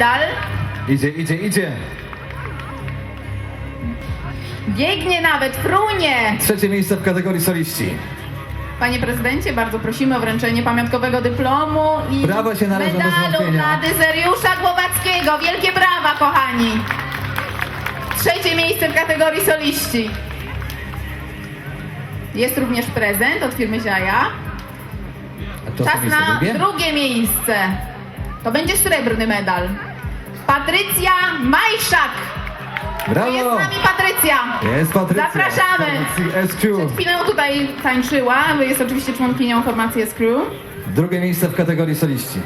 medal. Idzie, idzie, idzie. Biegnie nawet, frunie. Trzecie miejsce w kategorii soliści. Panie prezydencie, bardzo prosimy o wręczenie pamiątkowego dyplomu i Brawa się należą bez medalu wątpienia. dla Dyzeriusza Głowackiego. Wielkie brawa, kochani. Trzecie miejsce w kategorii soliści. Jest również prezent od firmy Ziaja. A to Czas na drugie miejsce. To będzie srebrny medal. Patrycja Majszak. Tu jest z Brawo! nami Patrycja. Jest Patrycja. Zapraszamy. SQ. Przed chwilą tutaj tańczyła, bo jest oczywiście członkinią formacji S-Crew. Drugie miejsce w kategorii soliści.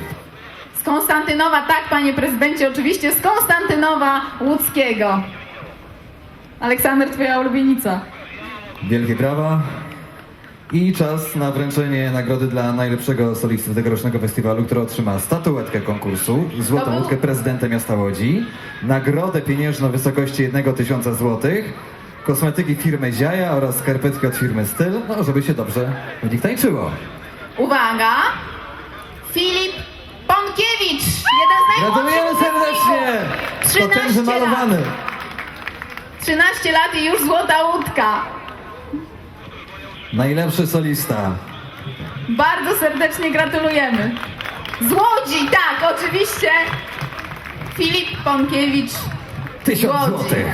Z Konstantynowa, tak panie prezydencie, oczywiście z Konstantynowa Łódzkiego. Aleksander, twoja ulubienica. Wielkie brawa. I czas na wręczenie nagrody dla najlepszego solisty tegorocznego festiwalu, który otrzyma statuetkę konkursu, złotą łódkę prezydenta miasta Łodzi, nagrodę pieniężną w wysokości 1 tysiąca złotych, kosmetyki firmy Ziaja oraz skarpetki od firmy Styl, no żeby się dobrze w nich tańczyło. Uwaga! Filip Ponkiewicz! Jeden z Gratulujemy serdecznie! To 13 ten wymalowany. lat. 13 lat i już złota łódka. Najlepszy solista. Bardzo serdecznie gratulujemy. Z Łodzi, tak, oczywiście. Filip Ponkiewicz. Tysiąc Łodzi. złotych.